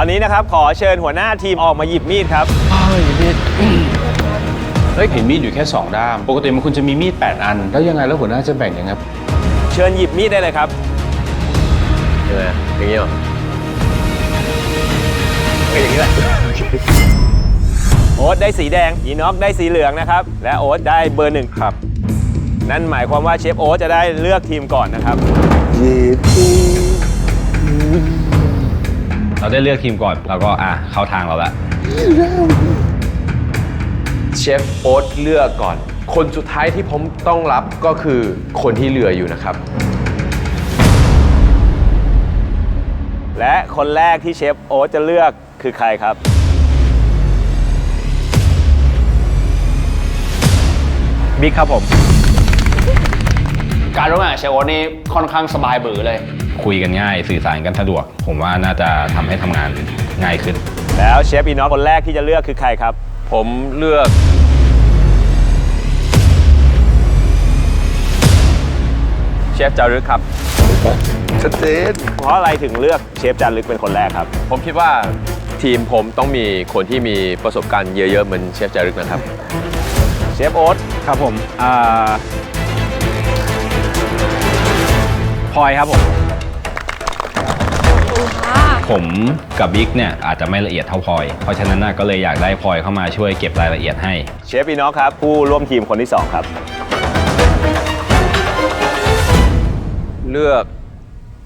ตอนนี้นะครับขอเชิญหัวหน้าทีมออกมาหยิบมีดครับเฮ้ยมีดเฮ้ยเห็นมีดอยู่แค่ 2 ด้าม ปกติมันคุณจะมีมีด 8 อัน แล้วยังไงแล้วหัวหน้าจะแบ่งยังไงเชิญหยิบมีดได้เลยครับยังไงอย่างนี้เหรอเอ้ยอย่างนี้แหละโอ๊ตได้สีแดงอีน็อกได้สีเหลืองนะครับ และโอ๊ตได้เบอร์หนึ่งครับ นั่นหมายความว่าเชฟโอ๊ตจะได้เลือกทีมก่อนนะครับ เราได้เลือกทีมก่อนเราก็อะเข้าทางเราละเชฟโอ๊ตเลือกก่อน คนสุดท้ายที่ผมต้องรับก็คือคนที่เหลืออยู่นะครับ และคนแรกที่เชฟโอ๊ตจะเลือกคือใครครับ บิ๊กครับผม การร่วมงานกับเชฟโอ๊ตนี่ค่อนข้างสบายบือเลย คุยกันง่าย สื่อสารกันสะดวก ผมว่าน่าจะทำให้ทำงานง่ายขึ้น แล้วเชฟอีน็อกคนแรกที่จะเลือกคือใครครับ ผมเลือกเชฟจารึกครับชัดเจนเพราะอะไรถึงเลือกเชฟจารึกเป็นคนแรกครับ ผมคิดว่าทีมผมต้องมีคนที่มีประสบการณ์เยอะๆเหมือนเชฟจารึกนะครับ เชฟโอ๊ตครับผมอ่าพลอยครับผม ผมกับบิ๊กเนี่ยอาจจะไม่ละเอียดเท่าพลอย เพราะฉะนั้นน่ะก็เลยอยากได้พลอยเข้ามาช่วยเก็บรายละเอียดให้ เชฟอีน็อกครับ ผู้ร่วมทีมคนที่สองครับ เลือก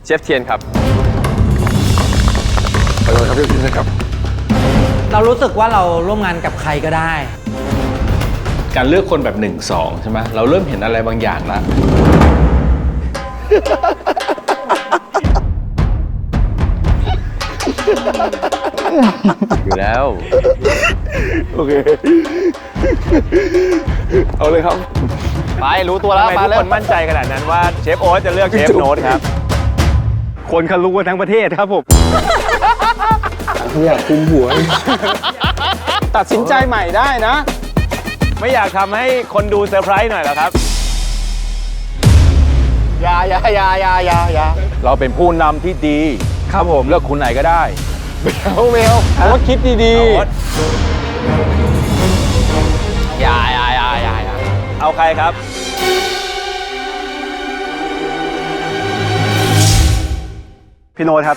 เชฟเทียนครับ เรารู้สึกว่าเราร่วมงานกับใครก็ได้ การเลือกคนแบบ 1 2 ใช่ไหมเราเริ่มเห็นอะไรบางอย่างละ อยู่แล้วไปรู้ตัวแล้วทำไมมาทุกเร็ควนมั่นใจขนาดนั้นว่าเชฟโอ๊ตจะเลือกเชฟโน้ตครับ คนเขารู้กันทั้งประเทศครับผมตัดสินใจใหม่ได้นะ ไม่อยากทำให้คนดูเซอร์ไพรส์หน่อยเหรอครับ อยาอยาอยาอยาอยาอยาเราเป็นผู้นำที่ดี ครับผม เลือกคุณไหนก็ได้เอาเมลโอ๊ตคิดดีโอ๊ตๆอยาอยาอยาอยาอยาเอาใครครับ พี่โน้ตครับ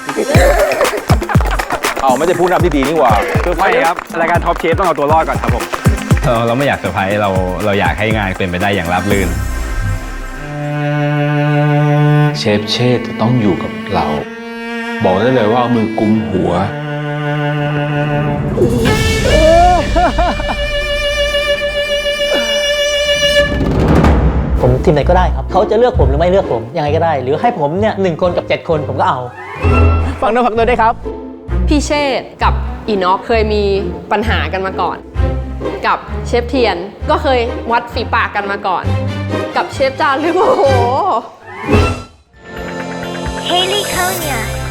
เอาไม่ใช่ผู้นำที่ดีนี่หว่าไม่ครับ รายการท็อปเชฟต้องเอาตัวรอดก่อนครับผม เราเราไม่อยากเซอร์ไพรส์เราเราอยากให้งานเป็นไปได้อย่างราบรื่น เชฟเชษฐ์ต้องอยู่กับเรา บอกได้เลยว่าเอามือกุมหัว ผมทีมไหนก็ได้ครับ เขาจะเลือกผมหรือไม่เลือกผมยังไงก็ได้ หรือให้ผมเนี่ยหนึ่งคนกับ 7 คนผมก็เอาฟังด้วยฟังด้วยได้ครับ พี่เชษฐ์กับอีน็อกเคยมีปัญหากันมาก่อน กับเชฟเทียนก็เคยวัดฝีปากกันมาก่อน กับเชฟจานหรือโอ้โห Haley Konya, H group.